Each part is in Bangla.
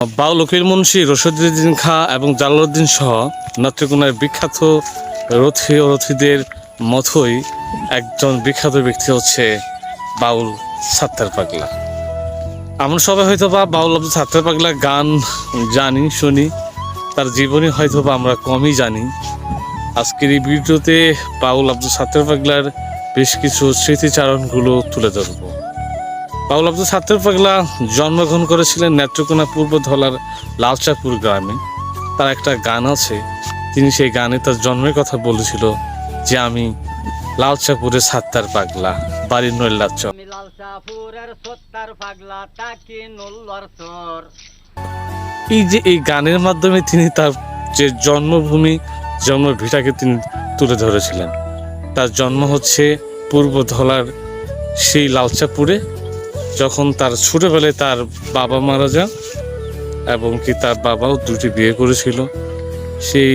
বাউল উকিল মুন্সি রশিদুদ্দিন খাঁ এবং জালালউদ্দিন সহ নেত্রকোনার বিখ্যাত রথী ও রথীদের মতোই একজন বিখ্যাত ব্যক্তি হচ্ছে বাউল সাত্তার পাগলা। আমরা সবাই হয়তো বা বাউল আব্দুল সাত্তার পাগলা, গান জানি, শুনি, তার জীবনী হয়তো বা আমরা কমই জানি। আজকের এই ভিডিওতে বাউল আব্দুল সাত্তার পাগলার বেশ কিছু স্মৃতিচারণগুলো তুলে ধরবো। বাউল আব্দুল সাত্তার পাগলা জন্মগ্রহণ করেছিলেন নেত্রকোনা পূর্ব ধলার লালচাপুর গ্রামে। তার একটা গান আছে তিনি সেই গানে তার জন্মের কথা বলেছিল যে আমি লালচাপুরে সাত্তার পাগলা বাড়ির নল্লর সর এই যে এই গানের মাধ্যমে তিনি তার যে জন্মভূমি জন্মভিটাকে তিনি তুলে ধরেছিলেন। তার জন্ম হচ্ছে পূর্ব ধলার সেই লালচাপুরে। যখন তার ছোটবেলায় তার বাবা মারা যান এবং কি তার বাবাও দুটি বিয়ে করেছিল, সেই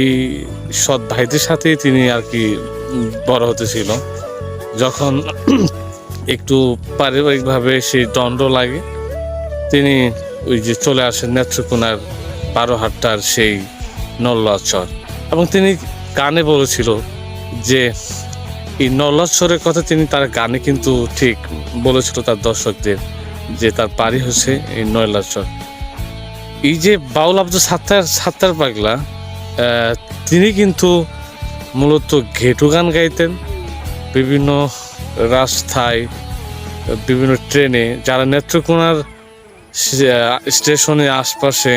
সৎ ভাইদের সাথে তিনি আর কি বড় হতেছিল যখন একটু পারিবারিকভাবে সেই দণ্ড লাগে, তিনি ওই যে চলে আসেন নেত্রকোনার বারোহাট্টার সেই নল্লাচর। এবং তিনি গানে বলেছিল যে এই নল্লাচরের কথা তিনি তার গানে কিন্তু ঠিক বলেছিল তার দর্শকদের যে তার বাড়ি হচ্ছে এই নয়লাচর এই যে বাউল আব্দুল সাত্তার সাত্তার পাগলা তিনি কিন্তু মূলত ঘেটু গান গাইতেন। বিভিন্ন রাস্তায়, বিভিন্ন ট্রেনে যারা নেত্রকোনার স্টেশনের আশপাশে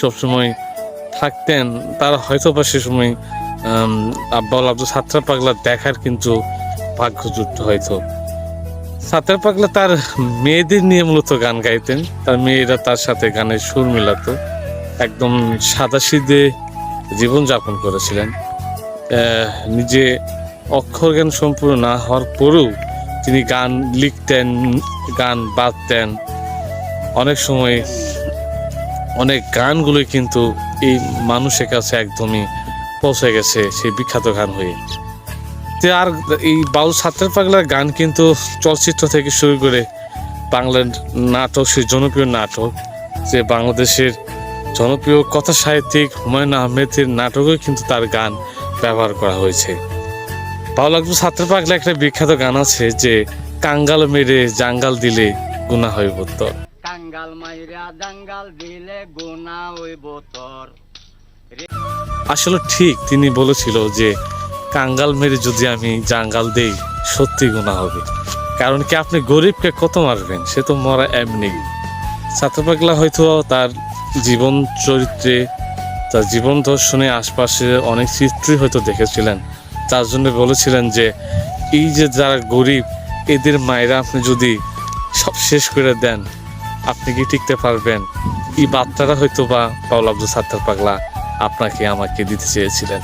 সবসময় থাকতেন, তারা হয়তো বা সে সময় আব্বাউল আব্দুল সাত্তার পাগলা দেখার কিন্তু ভাগ্য ভাগ্যযুক্ত হয়তো। সাত্তার পাগলা তার মেয়েদের নিয়ে মূলত গান গাইতেন। তার মেয়েরা তার সাথে গানের সুর মিলাতো। একদম সাদাসিদে জীবনযাপন করেছিলেন। নিজে অক্ষর জ্ঞান সম্পূর্ণ না হওয়ার পরেও তিনি গান লিখতেন, গান বাঁধতেন অনেক সময় অনেক গানগুলোই কিন্তু এই মানুষের কাছে একদমই পৌঁছে গেছে সেই বিখ্যাত গান হয়ে। তো আর এই বাউল সাত্তার পাগলার গান কিন্তু চলচ্চিত্র থেকে শুরু করে বাংলার নাটক, সেই জনপ্রিয় নাটক, যে বাংলাদেশের জনপ্রিয় কথা সাহিত্যিক হুমায়ুন আহমেদের নাটকেও কিন্তু তার গান ব্যবহার করা হয়েছে। বাউল আব্দুল সাত্তার পাগলা একটা বিখ্যাত গান আছে যে, কাঙ্গাল মেরে জাঙ্গাল দিলে গুণা হইব তোর। কাঙ্গাল মাইরা জাঙ্গাল দিলে গোনা হইব তোর। আসলে ঠিক তিনি বলেছিল যে, কাঙ্গাল মেরে যদি আমি জাঙ্গাল দেই, সত্যি গুণা হবে। কারণ কি আপনি গরিবকে কত মারবেন? সে তো মরা এমনি। ছাত্রপাগলা হয়তো তার জীবন চরিত্রে, তার জীবন দর্শনে আশপাশে অনেক চিত্রই হয়তো দেখেছিলেন। তার জন্য বলেছিলেন যে, এই যে যারা গরিব, এদের মায়েরা আপনি যদি সব শেষ করে দেন, আপনি কি টিকতে পারবেন? এই বার্তাটা হয়তো বা পাউল আব্দুল সাত্তার পাগলা আপনাকে আমাকে দিতে চেয়েছিলেন।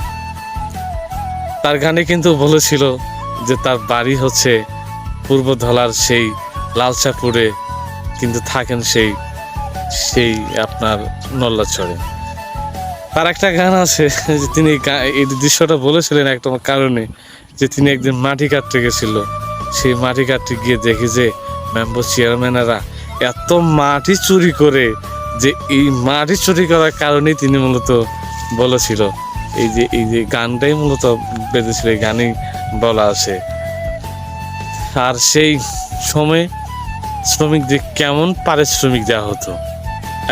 তার গানে কিন্তু বলেছিল যে তার বাড়ি হচ্ছে পূর্বধলার সেই লালচাপুরে, কিন্তু থাকেন সেই সেই আপনার নল্লাচরে। তার একটা গান আছে যে তিনি এই দৃশ্যটা বলেছিলেন একটা কারণে যে তিনি একদিন মাটি কাটতে গেছিল। সেই মাটি কাটতে গিয়ে দেখে যে মেম্বার চেয়ারম্যানেরা এত মাটি চুরি করে যে এই মাটি চুরি করার কারণেই তিনি মূলত বলেছিল। এই যে এই যে গানটাই মূলত বেঁধেছিল, এই গানেই বলা আছে। আর সেই সময় শ্রমিকদের কেমন পারিশ্রমিক দেওয়া হতো।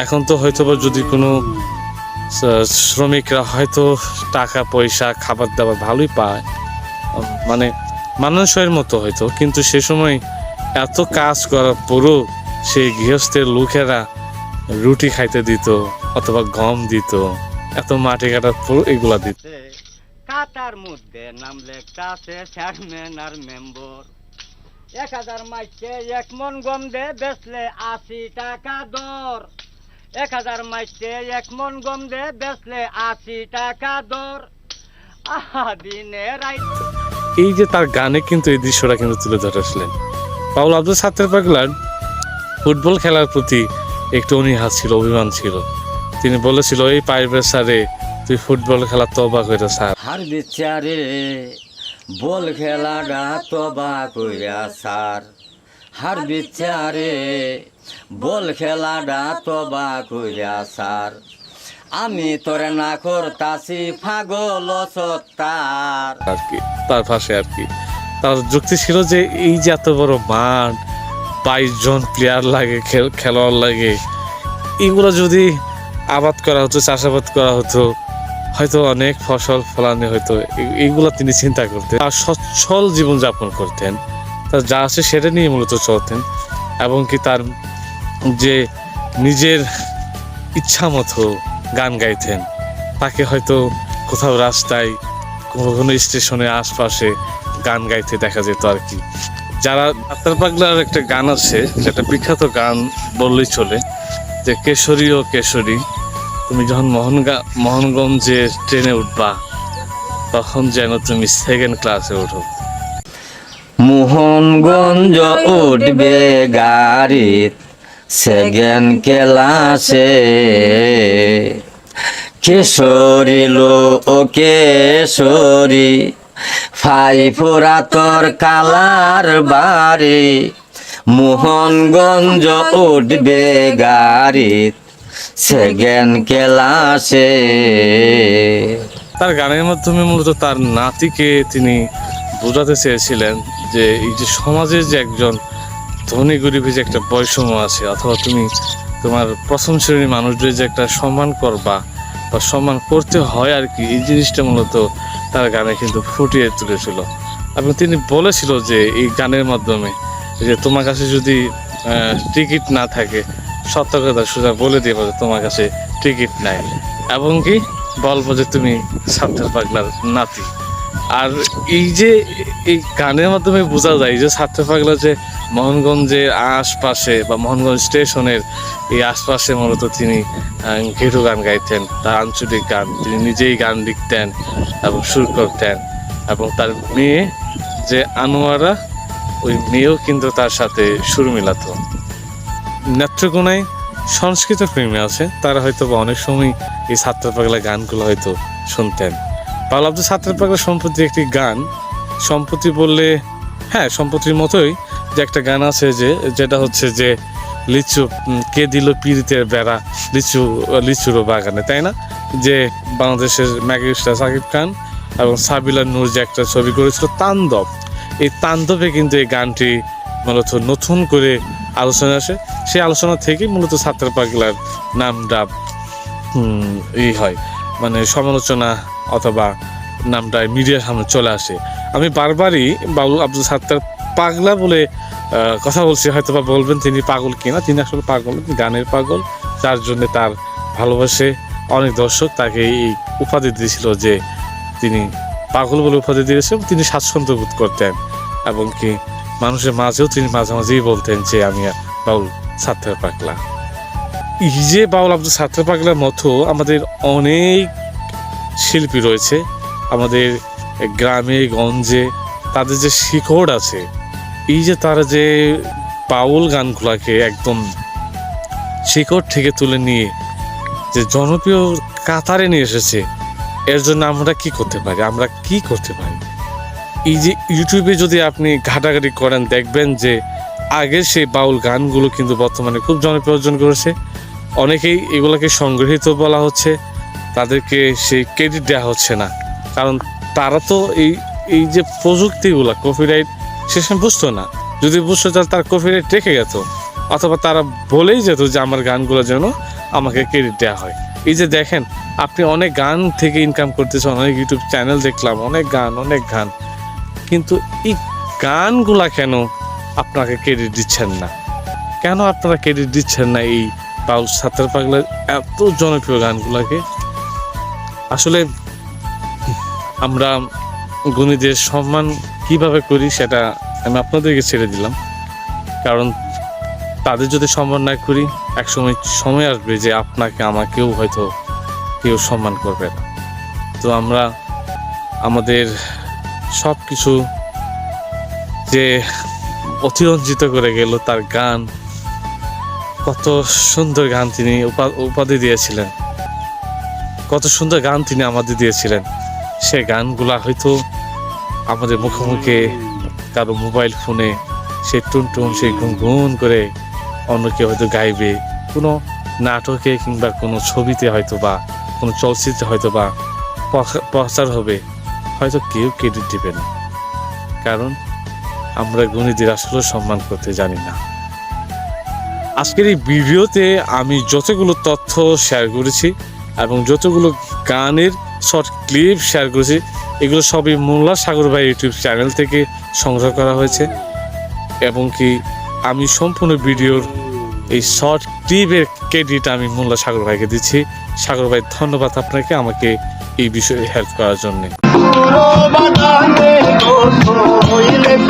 এখন তো হয়তো বা যদি কোনো শ্রমিকরা হয়তো টাকা, পয়সা খাবার দাবার ভালোই পায়। মানে মানুষের মতো হয়তো, কিন্তু সে সময় এত কাজ করার পরও সেই গৃহস্থের লোকেরা রুটি খাইতে দিত অথবা গম দিত। এত মাটি কাটার পর এগুলা দিত। সে কাতার মধ্যে নাম লেখতাছে চেয়ারম্যান আর মেম্বর এক হাজার মাইকে এক মন গম দে বেচলে আশি টাকা দর। এক হাজার মাইকে এক মন গম দে বেচলে আশি টাকা দর। আহা দিনে রাইত। এই যে তার গানে কিন্তু এই দৃশ্যটা কিন্তু তুলে ধরেছিলেন পাউল আব্দুল সাত্তার পাগলার ফুটবল খেলার প্রতি একটু অনীহা ছিল অভিমান ছিল। তিনি বলেছিল এই পাইবে স্যারে তুই ফুটবল খেলা তবা করে স্যার হার বিচারে বল খেলাটা তবা কইরা সার। হার বিচারে বল খেলা খেলাটা তবা কইরা সার। আমি তোরে না করতাছি ফাগল সত্তার। আর কি তার পাশে আর কি। তার যুক্তি ছিল যে এই যে এত বড় মাঠ বাইশ জন প্লেয়ার লাগে খেল খেলোয়াড় লাগে এগুলো যদি আবাদ করা হতো, চাষাবাদ করা হতো, হয়তো অনেক ফসল ফলানো হতো এ- এইগুলো তিনি চিন্তা করতেন। আর সচ্ছল জীবনযাপন করতেন। তার যা আছে সেটা নিয়ে মূলত চলতেন। এবং কি তার যে নিজের ইচ্ছা মতো গান গাইতেন, তাকে হয়তো কোথাও রাস্তায়, কোনো কোনো স্টেশনের আশপাশে গান গাইতে দেখা যেত আর কি। যারা ডাক্তার পাগলার একটা গান আছে যেটা বিখ্যাত গান বললেই চলে, যে কেশরী ও কেশরী। তুমি যখন মোহনগা মোহনগঞ্জে ট্রেনে উঠবা, তখন যেন তুমি সেকেন্ড ক্লাসে উঠো। মোহনগঞ্জ উঠবে গাড়িত সেকেন্ড ক্লাসে কেশরী লো ও কেশরী ফাই ফোরা তোর কালার বাড়ি। মোহনগঞ্জ উঠবে গাড়িত সেকেন্ড ক্লাসে তার গানের মাধ্যমে মূলত তার নাতিকে তিনি বোঝাতে চেয়েছিলেন যে এই যে সমাজের যে একজন ধনী গরিবের যে একটা বৈষম্য আছে, অথবা তুমি তোমার প্রথম শ্রেণির মানুষদের যে একটা সম্মান করবা বা সম্মান করতে হয় আর কি, এই জিনিসটা মূলত তার গানে কিন্তু ফুটিয়ে তুলেছিল। এবং তিনি বলেছিল যে এই গানের মাধ্যমে যে তোমার কাছে যদি টিকিট না থাকে সত্য কথা সোজা বলে দেবো যে তোমার কাছে টিকিট নাই। এবং কি বলব যে তুমি সাত্তার পাগলার নাতি। আর এই যে এই গানের মাধ্যমে বোঝা যায় যে সাত্তার পাগলা যে মোহনগঞ্জের আশপাশে বা মোহনগঞ্জ স্টেশনের এই আশপাশে মূলত তিনি ঘেরু গান গাইতেন, তার আঞ্চলিক গান তিনি নিজেই গান লিখতেন এবং সুর করতেন। এবং তার মেয়ে যে আনোয়ারা, ওই মেয়েও কিন্তু তার সাথে সুর মিলাতো। নেত্রকোনায় সংস্কৃত প্রেমী আছে। তারা হয়তো বা অনেক সময় এই ছাত্র পাগলা গানগুলো হয়তো শুনতেন। পাগলা আব্দুল ছাত্র পাগলা সম্প্রতি একটি গান। সম্প্রতি বললে হ্যাঁ সম্প্রতির মতোই যে একটা গান আছে যে, যেটা হচ্ছে যে লিচু কে দিল পীড়িতের বেড়া? লিচু, লিচুরও বাগানে, তাই না? যে বাংলাদেশের ম্যাগিস্টার সাকিব খান এবং সাবিলা নূর যে একটা ছবি করেছিল তান্দব এই তান্দবে কিন্তু এই গানটি মূলত নতুন করে আলোচনা আসে। সেই আলোচনা থেকেই মূলত ছাত্র পাগলার নামটা হুম, ই হয়। মানে সমালোচনা অথবা নামটা মিডিয়ার সামনে চলে আসে। আমি বারবারই বাবুল আব্দুল সাত্তার পাগলা বলে কথা বলছি। হয়তো বা বলবেন তিনি পাগল কিনা? তিনি আসলে পাগল গানের পাগল। যার জন্য তার ভালোবাসে অনেক দর্শক তাকে এই উপাধি দিয়েছিল যে তিনি পাগল বলে উপাধি দিয়েছে তিনি স্বাচ্ছন্দ্য বোধ করতেন। এবং কি মানুষের মাঝেও তিনি মাঝে মাঝেই বলতেন যে আমি বাউল ছাত্র পাগলা। এই যে বাউল আব্দুল ছাত্র পাগলার মতো আমাদের অনেক শিল্পী রয়েছে, আমাদের গ্রামে, গঞ্জে, তাদের যে শিকড় আছে, এই যে তারা যে বাউল গানগুলাকে একদম শিকড় থেকে তুলে নিয়ে যে জনপ্রিয় কাতারে নিয়ে এসেছে, এর জন্য আমরা কি করতে পারি? আমরা কি করতে পারি? এই যে ইউটিউবে যদি আপনি ঘাটাঘাটি করেন, দেখবেন যে আগে সেই বাউল গানগুলো কিন্তু বর্তমানে খুব জনপ্রিয় অর্জন করেছে। অনেকেই এগুলোকে সংগৃহীত বলা হচ্ছে, তাদেরকে সেই ক্রেডিট দেওয়া হচ্ছে না। কারণ তারা তো এই এই যে প্রযুক্তিগুলো কপিরাইট সে সময় বুঝতো না। যদি বুঝতো তাহলে তার কপিরাইট রেখে যেত, অথবা তারা বলেই যেত যে আমার গানগুলো যেন আমাকে ক্রেডিট দেওয়া হয়। এই যে দেখেন, আপনি অনেক গান থেকে ইনকাম করতেছেন, অনেক ইউটিউব চ্যানেল দেখলাম, অনেক গান অনেক গান। কিন্তু এই গানগুলা কেন আপনাকে ক্রেডিট দিচ্ছেন না? কেন আপনারা ক্রেডিট দিচ্ছেন না এই বাউল সাঁতার পাগলার এত জনপ্রিয় গানগুলাকে? আসলে আমরা গুণীদের সম্মান কীভাবে করি সেটা আমি আপনাদেরকে ছেড়ে দিলাম। কারণ তাদের যদি সম্মান না করি এক সময় সময় আসবে যে আপনাকে আমাকেও হয়তো কেউ সম্মান করবে না। তো আমরা আমাদের সব কিছু যে অতিরঞ্জিত করে গেল তার গান। কত সুন্দর গান তিনি উপা- উপাধি দিয়েছিলেন। কত সুন্দর গান তিনি আমাদের দিয়েছিলেন। সে গানগুলা হয়তো আমাদের মুখে মুখে কারও মোবাইল ফোনে সে টুনটুন সে গুনগুন করে অন্যকে হয়তো গাইবে। কোনো নাটকে কিংবা কোনো ছবিতে হয়তো বা কোনো চলচ্চিত্রে হয়তো বা প্রচার হবে। হয়তো কেউ ক্রেডিট দিবে না। কারণ আমরা গুণীদের আসলে সম্মান করতে জানি না। আজকের এই ভিডিওতে আমি যতগুলো তথ্য শেয়ার করেছি এবং যতগুলো গানের শর্ট ক্লিপ শেয়ার করেছি, এগুলো সবই মোল্লা সাগর ভাই ইউটিউব চ্যানেল থেকে সংগ্রহ করা হয়েছে। এবং কি আমি সম্পূর্ণ ভিডিওর এই শর্ট ক্লিপের ক্রেডিট আমি মোল্লা সাগর ভাইকে দিচ্ছি। সাগর ভাই, ধন্যবাদ আপনাকে আমাকে এই বিষয়ে হেল্প করার জন্য। বাগানে গোসইলে পুরো